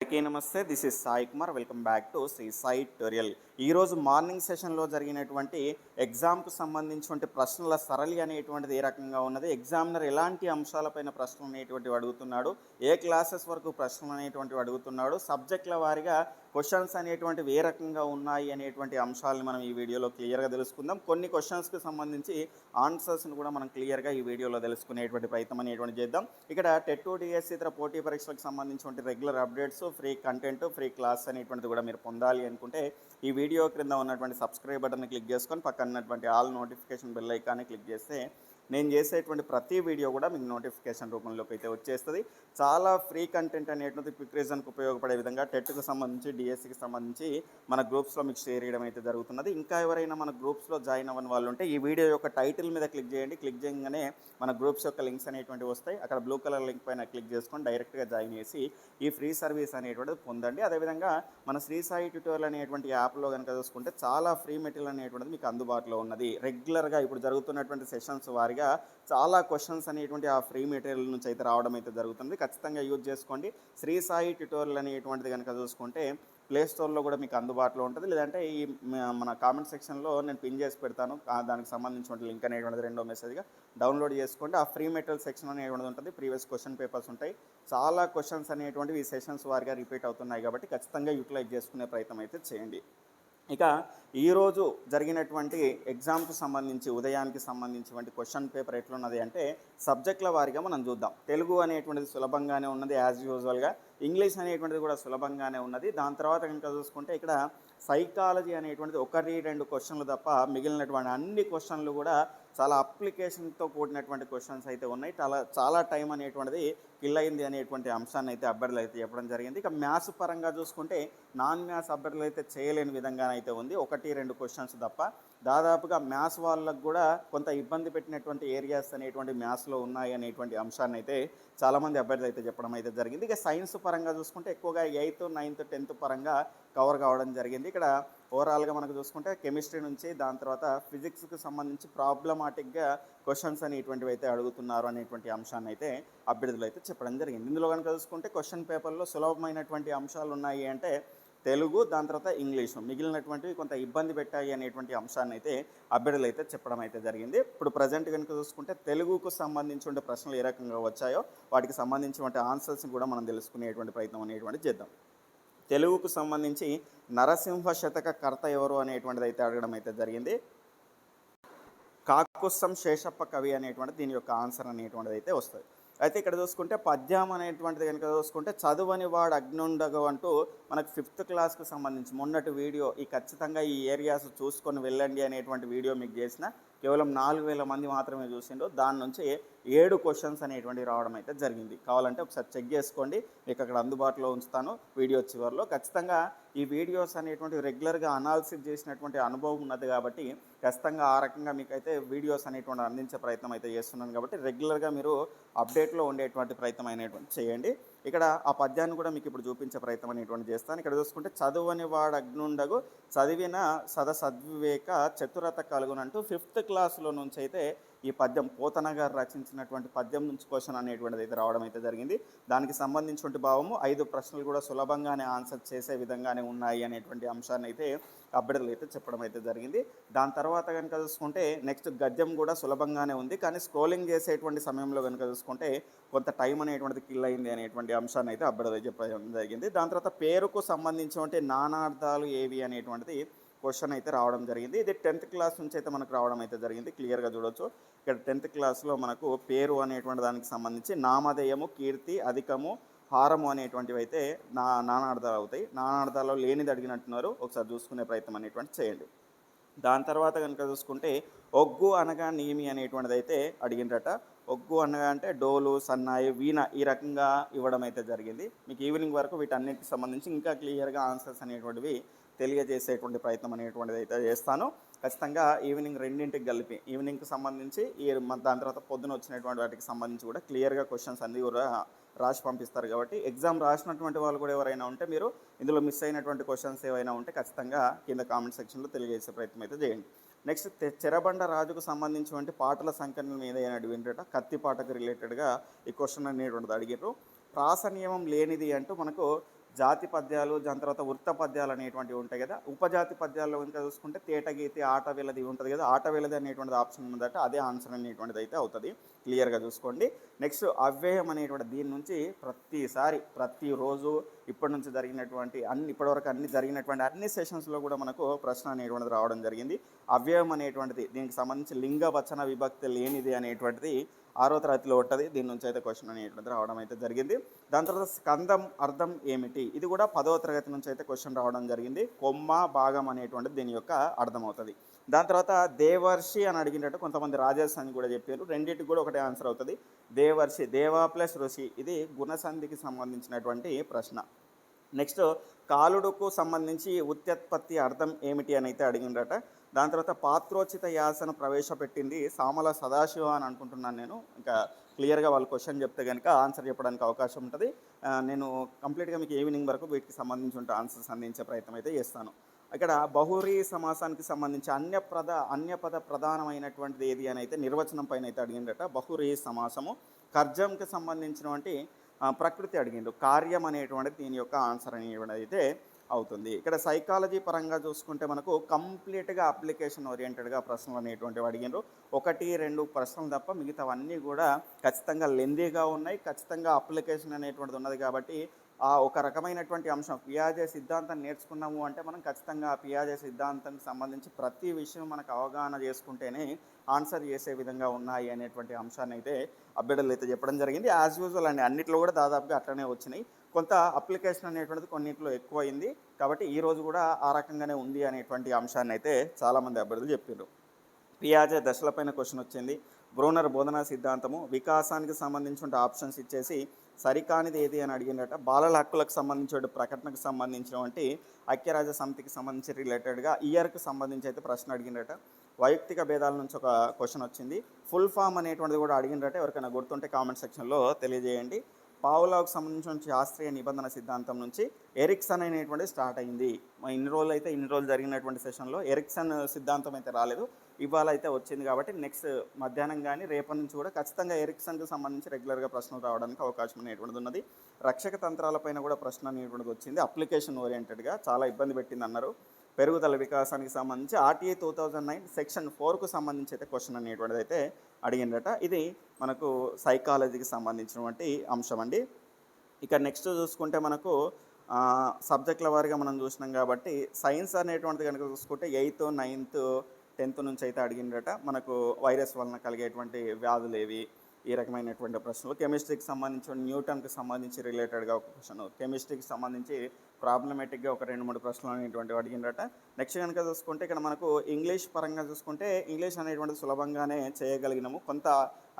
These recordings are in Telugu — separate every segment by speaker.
Speaker 1: అందరికీ నమస్తే. This is Sai Kumar. Welcome back to Sri Sai tutorial ఈరోజు మార్నింగ్ సెషన్లో జరిగినటువంటి ఎగ్జామ్కు సంబంధించినటువంటి ప్రశ్నల సరళి అనేటువంటిది ఏ రకంగా ఉన్నది? ఎగ్జామినర్ ఎలాంటి అంశాలపైన ప్రశ్నలు అనేటువంటివి అడుగుతున్నాడు? ఏ క్లాసెస్ వరకు ప్రశ్నలు అనేటువంటివి అడుగుతున్నాడు? సబ్జెక్టుల వారిగా క్వశ్చన్స్ అనేటువంటివి ఏ రకంగా ఉన్నాయి అనేటువంటి అంశాలను మనం ఈ వీడియోలో క్లియర్గా తెలుసుకుందాం. కొన్ని క్వశ్చన్స్కి సంబంధించి ఆన్సర్స్ని కూడా మనం క్లియర్గా ఈ వీడియోలో తెలుసుకునేటువంటి ప్రయత్నం అనేటువంటి చేద్దాం. ఇక్కడ టెట్ డిఎస్సి ఇతర పోటీ పరీక్షలకు సంబంధించినటువంటి regular updates free content free class అనేటువంటిది కూడా మీరు పొందాలి అనుకుంటే ఈ వీడియో క్రింద ఉన్నటువంటి సబ్స్క్రైబ్ బటన్ని క్లిక్ చేసుకొని పక్కన ఉన్నటువంటి ఆల్ నోటిఫికేషన్ బెల్ ఐకాన్ని క్లిక్ చేస్తే నేను చేసేటువంటి ప్రతి వీడియో కూడా మీకు నోటిఫికేషన్ రూపంలోకి అయితే వచ్చేస్తుంది. చాలా ఫ్రీ కంటెంట్ అనేటువంటి క్విక్ రీజన్కి ఉపయోగపడే విధంగా టెట్కి సంబంధించి డిఎస్సికి సంబంధించి మన గ్రూప్స్లో మీకు షేర్ చేయడం అయితే జరుగుతున్నది. ఇంకా ఎవరైనా మన గ్రూప్స్లో జాయిన్ అవ్వని వాళ్ళు ఉంటే ఈ వీడియో యొక్క టైటిల్ మీద క్లిక్ చేయండి. క్లిక్ చేయగానే మన గ్రూప్స్ యొక్క లింక్స్ అనేటువంటివి వస్తాయి. అక్కడ బ్లూ కలర్ లింక్ పైన క్లిక్ చేసుకొని డైరెక్ట్గా జాయిన్ చేసి ఈ ఫ్రీ సర్వీస్ అనేటువంటిది పొందండి. అదేవిధంగా మన శ్రీ సాయి ట్యూటోరియల్ అనేటువంటి యాప్లో కనుక చూసుకుంటే చాలా ఫ్రీ మెటీరియల్ అనేటువంటిది మీకు అందుబాటులో ఉన్నది. రెగ్యులర్గా ఇప్పుడు జరుగుతున్నటువంటి సెషన్స్ వారిగా చాలా క్వశ్చన్స్ అనేటువంటి ఆ ఫ్రీ మెటీరియల్ నుంచి అయితే రావడం అయితే జరుగుతుంది. ఖచ్చితంగా యూజ్ చేసుకోండి. శ్రీ సాయి ట్యూటోరియల్ అనేటువంటిది కనుక చూసుకుంటే ప్లే స్టోర్లో కూడా మీకు అందుబాటులో ఉంటుంది. లేదంటే ఈ మన కామెంట్ సెక్షన్లో నేను పిన్ చేసి పెడతాను. దానికి సంబంధించిన లింక్ అనేటువంటిది రెండో మెసేజ్గా డౌన్లోడ్ చేసుకోండి. ఆ ఫ్రీ మెటీరియల్ సెక్షన్ అనేటువంటిది ఉంటుంది. ప్రీవియస్ క్వశ్చన్ పేపర్స్ ఉంటాయి. చాలా క్వశ్చన్స్ అనేటువంటివి ఈ సెషన్స్ వారిగా రిపీట్ అవుతున్నాయి కాబట్టి ఖచ్చితంగా యూటిలైజ్ చేసుకునే ప్రయత్నం అయితే చేయండి. ఇక ఈరోజు జరిగినటువంటి ఎగ్జామ్కి సంబంధించి ఉదయానికి సంబంధించినటువంటి క్వశ్చన్ పేపర్ ఎట్లున్నది అంటే సబ్జెక్టుల వారిగా మనం చూద్దాం. తెలుగు అనేటువంటిది సులభంగానే ఉన్నది యాజ్ యూజువల్గా ఇంగ్లీష్ అనేటువంటిది కూడా సులభంగానే ఉన్నది. దాని తర్వాత కనుక చూసుకుంటే ఇక్కడ సైకాలజీ అనేటువంటిది ఒకటి రెండు క్వశ్చన్లు తప్ప మిగిలినటువంటి అన్ని క్వశ్చన్లు కూడా చాలా అప్లికేషన్తో కూడినటువంటి క్వశ్చన్స్ అయితే ఉన్నాయి. చాలా చాలా టైం అనేటువంటిది కిల్ అయింది అనేటువంటి అంశాన్ని అయితే అభ్యర్థులు అయితే చెప్పడం జరిగింది. ఇక మ్యాథ్స్ పరంగా చూసుకుంటే నాన్ మ్యాథ్స్ అభ్యర్థులు అయితే చేయలేని విధంగానైతే ఉంది. ఒకటి రెండు క్వశ్చన్స్ తప్ప దాదాపుగా మ్యాథ్స్ వాళ్ళకు కూడా కొంత ఇబ్బంది పెట్టినటువంటి ఏరియాస్ అనేటువంటి మ్యాథ్స్లో ఉన్నాయి అనేటువంటి అంశాన్ని అయితే చాలామంది అభ్యర్థులు అయితే చెప్పడం అయితే జరిగింది. ఇక సైన్స్ పరంగా చూసుకుంటే ఎక్కువగా ఎయిత్ నైన్త్ టెన్త్ పరంగా కవర్ కావడం జరిగింది. ఇక్కడ ఓవరాల్గా మనకు చూసుకుంటే కెమిస్ట్రీ నుంచి దాని తర్వాత ఫిజిక్స్కి సంబంధించి ప్రాబ్లమాటిక్గా క్వశ్చన్స్ అనేటువంటివి అయితే అడుగుతున్నారు అనేటువంటి అంశాన్ని అయితే అభ్యర్థులు అయితే చెప్పడం జరిగింది. ఇందులో కనుక చూసుకుంటే క్వశ్చన్ పేపర్లో సులభమైనటువంటి అంశాలు ఉన్నాయి అంటే తెలుగు దాని తర్వాత ఇంగ్లీషు. మిగిలినటువంటివి కొంత ఇబ్బంది పెట్టాయి అనేటువంటి అంశాన్ని అయితే అభ్యర్థులు అయితే చెప్పడం అయితే జరిగింది. ఇప్పుడు ప్రజెంట్ కనుక చూసుకుంటే తెలుగుకు సంబంధించిన ప్రశ్నలు ఏ రకంగా వచ్చాయో వాటికి సంబంధించినటువంటి ఆన్సర్స్ని కూడా మనం తెలుసుకునేటువంటి ప్రయత్నం అనేటువంటి చేద్దాం. తెలుగుకు సంబంధించి నరసింహ శతక కర్త ఎవరు అనేటువంటిది అయితే అడగడం అయితే జరిగింది. కాకుసం శేషప్ప కవి అనేటువంటి దీని యొక్క ఆన్సర్ అనేటువంటిది అయితే వస్తుంది. అయితే ఇక్కడ చూసుకుంటే పద్యం అనేటువంటిది కనుక చూసుకుంటే చదువని వాడు అగ్నుండగ అంటూ మనకు ఫిఫ్త్ క్లాస్కు సంబంధించి మొన్నటి వీడియో ఈ ఖచ్చితంగా ఈ ఏరియాస్ చూసుకొని వెళ్ళండి అనేటువంటి వీడియో మీకు చేసిన కేవలం నాలుగు వేల మంది మాత్రమే చూసిండో దాని నుంచి ఏడు క్వశ్చన్స్ అనేటువంటివి రావడం అయితే జరిగింది. కావాలంటే ఒకసారి చెక్ చేసుకోండి. మీకు అక్కడ అందుబాటులో ఉంచుతాను వీడియో చివరిలో. ఖచ్చితంగా ఈ వీడియోస్ అనేటువంటి రెగ్యులర్గా అనాలిసిస్ చేసినటువంటి అనుభవం ఉన్నది కాబట్టి ఖచ్చితంగా ఆ రకంగా మీకైతే వీడియోస్ అనేటువంటి అందించే ప్రయత్నం అయితే చేస్తున్నాను కాబట్టి రెగ్యులర్గా మీరు అప్డేట్లో ఉండేటువంటి ప్రయత్నం అనేటువంటి చేయండి. ఇక్కడ ఆ పద్యాన్ని కూడా మీకు ఇప్పుడు చూపించే ప్రయత్నం అనేటువంటి చేస్తాను. ఇక్కడ చూసుకుంటే చదువని వాడు అగ్నుండగు చదివిన సద సద్వివేక చతురత కలుగునంటూ ఫిఫ్త్ క్లాస్లో నుంచి అయితే ఈ పద్యం పోతన గారు రచించినటువంటి పద్యం నుంచి క్వశ్చన్ అనేటువంటిది అయితే రావడం అయితే జరిగింది. దానికి సంబంధించినటువంటి భావము ఐదు ప్రశ్నలు కూడా సులభంగానే ఆన్సర్ చేసే విధంగానే ఉన్నాయి అనేటువంటి అంశాన్ని అయితే అభ్యర్థులు అయితే చెప్పడం అయితే జరిగింది. దాని తర్వాత కనుక చూసుకుంటే నెక్స్ట్ గద్యం కూడా సులభంగానే ఉంది. కానీ స్క్రోలింగ్ చేసేటువంటి సమయంలో కనుక చూసుకుంటే కొంత టైం అనేటువంటిది కిల్ అయింది అనేటువంటి అంశాన్ని అయితే అభ్యర్థులు చెప్పడం జరిగింది. దాని తర్వాత పేరుకు సంబంధించినటువంటి నానార్థాలు ఏవి అనేటువంటిది క్వశ్చన్ అయితే రావడం జరిగింది. ఇది టెన్త్ క్లాస్ నుంచి అయితే మనకు రావడం అయితే జరిగింది. క్లియర్గా చూడొచ్చు. ఇక్కడ టెన్త్ క్లాస్లో మనకు పేరు అనేటువంటి దానికి సంబంధించి నామధేయము కీర్తి అధికము హారము అనేటువంటివి అయితే నా నానార్థాలు అవుతాయి. నానార్థాల్లో లేనిది అడిగినట్టున్నారు. ఒకసారి చూసుకునే ప్రయత్నం అనేటువంటి చేయండి. దాని తర్వాత కనుక చూసుకుంటే ఒగ్గు అనగా నీమి అనేటువంటిది అయితే అడిగిండ్రట. ఒగ్గు అనగా అంటే డోలు సన్నాయి వీణ ఈ రకంగా ఇవ్వడం అయితే జరిగింది. మీకు ఈవినింగ్ వరకు వీటన్నిటికి సంబంధించి ఇంకా క్లియర్గా ఆన్సర్స్ అనేటువంటివి తెలియజేసేటువంటి ప్రయత్నం అనేటువంటిది అయితే చేస్తాను. ఖచ్చితంగా ఈవినింగ్ రెండింటికి కలిపి ఈవినింగ్కి సంబంధించి ఈ దాని తర్వాత పొద్దున వచ్చినటువంటి వాటికి సంబంధించి కూడా క్లియర్గా క్వశ్చన్స్ అన్ని కూడా రాసి పంపిస్తారు కాబట్టి ఎగ్జామ్ రాసినటువంటి వాళ్ళు కూడా ఎవరైనా ఉంటే మీరు ఇందులో మిస్ అయినటువంటి క్వశ్చన్స్ ఏవైనా ఉంటే ఖచ్చితంగా కింద కామెంట్ సెక్షన్లో తెలియజేసే ప్రయత్నం అయితే చేయండి. నెక్స్ట్ చెరబండ రాజుకు సంబంధించినటువంటి పాటల సంఖ్యల మీద ఏమైనా కత్తి పాటకు రిలేటెడ్గా ఈ క్వశ్చన్ అనేటువంటిది అడిగారు ప్రాస నియమం లేనిది అంటూ మనకు జాతి పద్యాలు దాని తర్వాత వృత్త పద్యాలు అనేటువంటివి ఉంటాయి కదా. ఉపజాతి పద్యాల్లో ఇంకా చూసుకుంటే తేటగీతి ఆట వేలది ఉంటుంది కదా. ఆట వేలది అనేటువంటిది ఆప్షన్ ఉందట అదే ఆన్సర్ అనేటువంటిది అయితే అవుతుంది. క్లియర్గా చూసుకోండి. నెక్స్ట్ అవ్యయం అనేటువంటి దీని నుంచి ప్రతిసారి ప్రతిరోజు ఇప్పటి నుంచి జరిగినటువంటి అన్ని ఇప్పటివరకు అన్ని జరిగినటువంటి అన్ని సెషన్స్లో కూడా మనకు ప్రశ్న అనేటువంటిది రావడం జరిగింది. అవ్యయం అనేటువంటిది దీనికి సంబంధించి లింగ వచన విభక్తి లేనిది అనేటువంటిది ఆరో తరగతిలో ఉంటుంది. దీని నుంచి అయితే క్వశ్చన్ అనేటువంటిది రావడం అయితే జరిగింది. దాని తర్వాత స్కందం అర్థం ఏమిటి? ఇది కూడా పదవ తరగతి నుంచి అయితే క్వశ్చన్ రావడం జరిగింది. కొమ్మ భాగం అనేటువంటిది దీని యొక్క అర్థం అవుతుంది దాని తర్వాత దేవర్షి అని అడిగినట్టు కొంతమంది రాజర్స్ అని కూడా చెప్పారు. రెండింటికి కూడా ఒకటే ఆన్సర్ అవుతుంది. దేవర్షి దేవా ప్లస్ ఋషి ఇది గుణసంధికి సంబంధించినటువంటి ప్రశ్న. నెక్స్ట్ కాలుడుకు సంబంధించి ఉత్పత్తి అర్థం ఏమిటి అని అయితే అడిగినట దాని తర్వాత పాత్రోచిత యాసను ప్రవేశపెట్టింది సామల సదాశివ అని అనుకుంటున్నాను నేను. ఇంకా క్లియర్గా వాళ్ళు క్వశ్చన్ చెప్తే కనుక ఆన్సర్ చెప్పడానికి అవకాశం ఉంటుంది. నేను కంప్లీట్గా మీకు ఈవినింగ్ వరకు వీటికి సంబంధించి ఉంటే ఆన్సర్స్ అందించే ప్రయత్నం అయితే చేస్తాను. ఇక్కడ బహురీ సమాసానికి సంబంధించి అన్యప్రద అన్యపద ప్రధానమైనటువంటిది ఏది అని అయితే నిర్వచనం పైన అయితే అడిగిందట. బహురీ సమాసము. కర్జంకి సంబంధించినటువంటి ప్రకృతి అడిగిండు. కార్యం అనేటువంటిది దీని యొక్క ఆన్సర్ అనేటువంటిది అయితే అవుతుంది. ఇక్కడ సైకాలజీ పరంగా చూసుకుంటే మనకు కంప్లీట్గా అప్లికేషన్ ఓరియంటెడ్గా ప్రశ్నలు అనేటువంటివి అడిగినారు. ఒకటి రెండు ప్రశ్నలు తప్ప మిగతావన్నీ కూడా ఖచ్చితంగా లెందీగా ఉన్నాయి. ఖచ్చితంగా అప్లికేషన్ అనేటువంటిది ఉన్నది కాబట్టి ఆ ఒక రకమైనటువంటి అంశం పియాజే సిద్ధాంతం నేర్చుకున్నాము అంటే మనం ఖచ్చితంగా ఆ పియాజే సిద్ధాంతానికి సంబంధించి ప్రతి విషయం మనకు అవగాహన చేసుకుంటేనే ఆన్సర్ చేసే విధంగా ఉన్నాయి అనేటువంటి అంశాన్ని అయితే అభ్యర్థులు అయితే చెప్పడం జరిగింది. యాజ్ యూజువల్ అండి అన్నిట్లో కూడా దాదాపుగా అట్లనే వచ్చినాయి. కొంత అప్లికేషన్ అనేటువంటిది కొన్నిట్లో ఎక్కువైంది కాబట్టి ఈ రోజు కూడా ఆ రకంగానే ఉంది అనేటువంటి అంశాన్ని అయితే చాలామంది అభ్యర్థులు చెప్పారు పియాజే దశలపైన క్వశ్చన్ వచ్చింది. బ్రూనర్ బోధనా సిద్ధాంతము వికాసానికి సంబంధించిన ఆప్షన్స్ ఇచ్చేసి సరికానిది ఏది అని అడిగినట బాలల హక్కులకు సంబంధించిన ప్రకటనకు సంబంధించినటువంటి ఐక్యరాజ్య సమితికి సంబంధించి రిలేటెడ్గా ఇయర్కి సంబంధించి అయితే ప్రశ్న అడిగినట వైయక్తిక భేదాల నుంచి ఒక క్వశ్చన్ వచ్చింది. ఫుల్ ఫామ్ అనేటువంటిది కూడా అడిగినట్టే ఎవరికైనా గుర్తుంటే కామెంట్ సెక్షన్లో తెలియజేయండి. పావులాకు సంబంధించిన శాస్త్రీయ నిబంధన సిద్ధాంతం నుంచి ఎరిక్సన్ అనేటువంటి స్టార్ట్ అయింది. మా ఇన్ని రోజులు అయితే ఇన్ని రోజులు జరిగినటువంటి సెషన్లో ఎరిక్సన్ సిద్ధాంతం అయితే రాలేదు. ఇవాళ అయితే వచ్చింది కాబట్టి నెక్స్ట్ మధ్యాహ్నం కానీ రేపటి నుంచి కూడా ఖచ్చితంగా ఎరిక్సన్కి సంబంధించి రెగ్యులర్గా ప్రశ్నలు రావడానికి అవకాశం అనేటువంటిది ఉన్నది. రక్షక తంత్రాలపైన కూడా ప్రశ్న అనేటువంటిది వచ్చింది. అప్లికేషన్ ఓరియంటెడ్గా చాలా ఇబ్బంది పెట్టింది అన్నారు. పెరుగుదల వికాసానికి సంబంధించి RTA two thousand nine section ఫోర్కు సంబంధించి అయితే క్వశ్చన్ అనేటువంటిది అయితే అడిగిండట ఇది మనకు సైకాలజీకి సంబంధించినటువంటి అంశం అండి. ఇక్కడ నెక్స్ట్ చూసుకుంటే మనకు సబ్జెక్టుల వారిగా మనం చూసినాం కాబట్టి సైన్స్ అనేటువంటిది కనుక చూసుకుంటే ఎయిత్ నైన్త్ టెన్త్ నుంచి అయితే అడిగిండట మనకు వైరస్ వలన కలిగేటువంటి వ్యాధులు ఏవి? ఈ రకమైనటువంటి ప్రశ్నలు. కెమిస్ట్రీకి సంబంధించి న్యూటన్కి సంబంధించి రిలేటెడ్గా ఒక క్వశ్చన్. కెమిస్ట్రీకి సంబంధించి ప్రాబ్లమేటిక్గా ఒక రెండు మూడు ప్రశ్నలు అనేటువంటివి అడిగినట నెక్స్ట్ కనుక చూసుకుంటే ఇక్కడ మనకు ఇంగ్లీష్ పరంగా చూసుకుంటే ఇంగ్లీష్ అనేటువంటిది సులభంగానే చేయగలిగినాము. కొంత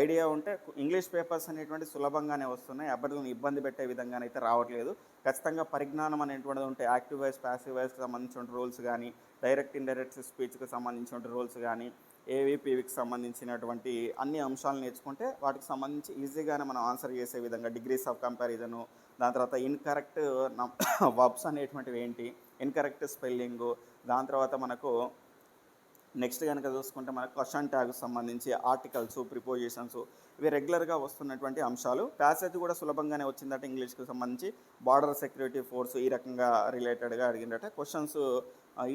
Speaker 1: ఐడియా ఉంటే ఇంగ్లీష్ పేపర్స్ అనేటువంటి సులభంగానే వస్తున్నాయి. అభ్యర్థులను ఇబ్బంది పెట్టే విధంగానైతే రావట్లేదు. ఖచ్చితంగా పరిజ్ఞానం అనేటువంటిది ఉంటే యాక్టివ్ వైస్ ప్యాసివ్ వైస్కి సంబంధించిన రూల్స్ కానీ డైరెక్ట్ ఇండైరెక్ట్ స్పీచ్కి సంబంధించిన రూల్స్ కానీ ఏవీపీవికి సంబంధించినటువంటి అన్ని అంశాలు నేర్చుకుంటే వాటికి సంబంధించి ఈజీగానే మనం ఆన్సర్ చేసే విధంగా డిగ్రీస్ ఆఫ్ కంపారిజను దాని తర్వాత ఇన్కరెక్ట్ వబ్స్ అనేటువంటివి ఏంటి ఇన్కరెక్ట్ స్పెల్లింగు దాని తర్వాత మనకు నెక్స్ట్ కనుక చూసుకుంటే మనకు క్వశ్చన్ ట్యాగ్ సంబంధించి ఆర్టికల్స్ ప్రిపోజిషన్స్ ఇవి రెగ్యులర్గా వస్తున్నటువంటి అంశాలు. ప్యాసేజ్ కూడా సులభంగానే వచ్చిందట ఇంగ్లీష్కి సంబంధించి. బార్డర్ సెక్యూరిటీ ఫోర్స్ ఈ రకంగా రిలేటెడ్గా అడిగిందట. క్వశ్చన్స్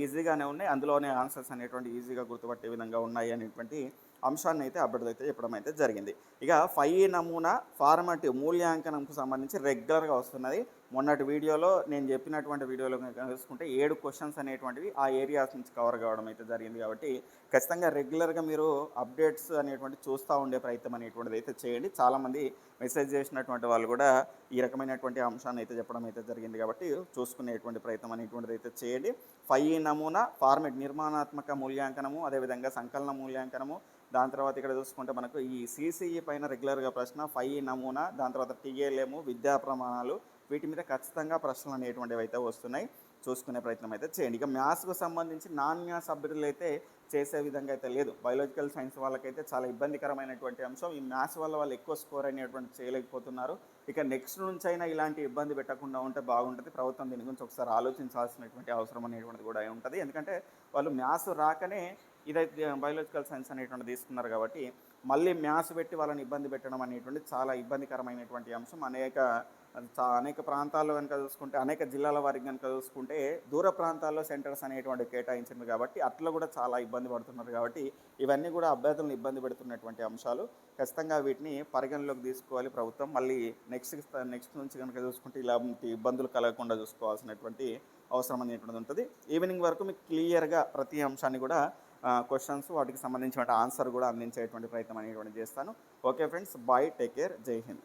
Speaker 1: ఈజీగానే ఉన్నాయి. అందులోనే ఆన్సర్స్ అనేటువంటి ఈజీగా గుర్తుపట్టే విధంగా ఉన్నాయి అనేటువంటి అంశాన్ని అయితే అభ్యర్థులు అయితే చెప్పడం అయితే జరిగింది. ఇక ఫైవ్ నమూనా ఫార్మాటివ్ మూల్యాంకనంకు సంబంధించి రెగ్యులర్గా వస్తున్నది మొన్నటి వీడియోలో నేను చెప్పినటువంటి వీడియోలో చూసుకుంటే ఏడు క్వశ్చన్స్ అనేటువంటివి ఆ ఏరియాస్ నుంచి కవర్ కావడం అయితే జరిగింది కాబట్టి ఖచ్చితంగా రెగ్యులర్గా మీరు అప్డేట్స్ అనేటువంటి చూస్తూ ఉండే ప్రయత్నం అనేటువంటిది అయితే చేయండి. చాలామంది మెసేజ్ చేసినటువంటి వాళ్ళు కూడా ఈ రకమైనటువంటి అంశాన్ని అయితే చెప్పడం అయితే జరిగింది కాబట్టి చూసుకునేటువంటి ప్రయత్నం అనేటువంటిది అయితే చేయండి. ఫైవ్ నమూనా ఫార్మెట్ నిర్మాణాత్మక మూల్యాంకనము అదేవిధంగా సంకలన మూల్యాంకనము దాని తర్వాత ఇక్కడ చూసుకుంటే మనకు ఈ సీసీఈ పైన రెగ్యులర్గా ప్రశ్న ఫైవ్ నమూనా దాని తర్వాత టీఏలేము విద్యా ప్రమాణాలు వీటి మీద ఖచ్చితంగా ప్రశ్నలు అనేటువంటివి అయితే వస్తున్నాయి. చూసుకునే ప్రయత్నం అయితే చేయండి. ఇక మ్యాథ్స్కు సంబంధించి నాన్ మ్యాథ్స్ అభ్యర్థులు అయితే చేసే విధంగా అయితే లేదు. బయోలాజికల్ సైన్స్ వాళ్ళకైతే చాలా ఇబ్బందికరమైనటువంటి అంశం. ఈ మ్యాథ్స్ వల్ల వాళ్ళు ఎక్కువ స్కోర్ అనేటువంటి చేయలేకపోతున్నారు. ఇక నెక్స్ట్ నుంచి అయినా ఇలాంటి ఇబ్బంది పెట్టకుండా ఉంటే బాగుంటుంది. ప్రభుత్వం దీని గురించి ఒకసారి ఆలోచించాల్సినటువంటి అవసరం అనేటువంటిది కూడా ఉంటుంది. ఎందుకంటే వాళ్ళు మ్యాథ్స్ రాకనే ఇదైతే బయోలాజికల్ సైన్స్ అనేటువంటి తీసుకున్నారు కాబట్టి మళ్ళీ మ్యాథ్స్ పెట్టి వాళ్ళని ఇబ్బంది పెట్టడం అనేటువంటి చాలా ఇబ్బందికరమైనటువంటి అంశం. అనేక అనేక ప్రాంతాల్లో కనుక చూసుకుంటే అనేక జిల్లాల వారికి కనుక చూసుకుంటే దూర ప్రాంతాల్లో సెంటర్స్ అనేటువంటి కేటాయించింది కాబట్టి అట్లా కూడా చాలా ఇబ్బంది పడుతున్నారు కాబట్టి ఇవన్నీ కూడా అభ్యర్థులను ఇబ్బంది పెడుతున్నటువంటి అంశాలు. ఖచ్చితంగా వీటిని పరిగణలోకి తీసుకోవాలి ప్రభుత్వం. మళ్ళీ నెక్స్ట్ నెక్స్ట్ నుంచి కనుక చూసుకుంటే ఇలాంటి ఇబ్బందులు కలగకుండా చూసుకోవాల్సినటువంటి అవసరం అనేటువంటిది ఉంటుంది. ఈవినింగ్ వరకు మీకు క్లియర్గా ప్రతి అంశాన్ని కూడా క్వశ్చన్స్ వాటికి సంబంధించిన ఆన్సర్ కూడా అందించేటువంటి ప్రయత్నం అనేటువంటి చేస్తాను. Okay friends bye take care జై హింద్.